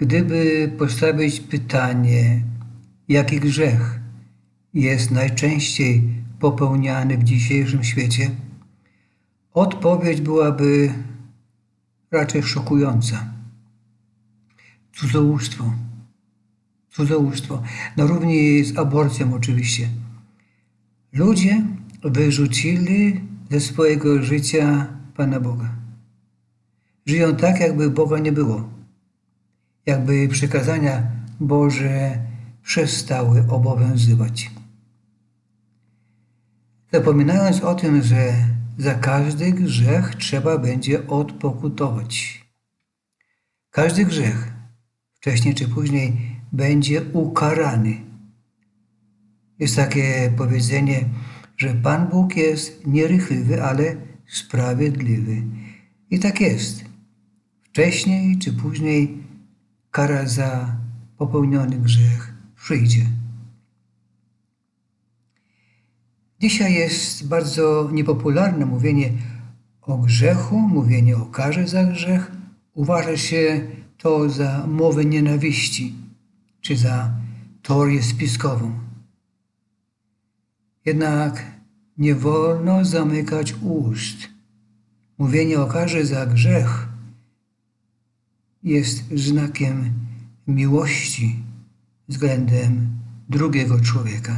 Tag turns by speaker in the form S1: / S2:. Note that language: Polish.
S1: Gdyby postawić pytanie, jaki grzech jest najczęściej popełniany w dzisiejszym świecie, odpowiedź byłaby raczej szokująca. Cudzołóstwo. Cudzołóstwo. Na równi z aborcją oczywiście. Ludzie wyrzucili ze swojego życia Pana Boga. Żyją tak, jakby Boga nie było. Jakby przykazania Boże przestały obowiązywać. Zapominając o tym, że za każdy grzech trzeba będzie odpokutować. Każdy grzech wcześniej czy później będzie ukarany. Jest takie powiedzenie, że Pan Bóg jest nierychliwy, ale sprawiedliwy. I tak jest. Wcześniej czy później kara za popełniony grzech przyjdzie. Dzisiaj jest bardzo niepopularne mówienie o grzechu, mówienie o karze za grzech. Uważa się to za mowę nienawiści czy za teorię spiskową. Jednak nie wolno zamykać ust. Mówienie o karze za grzech jest znakiem miłości względem drugiego człowieka.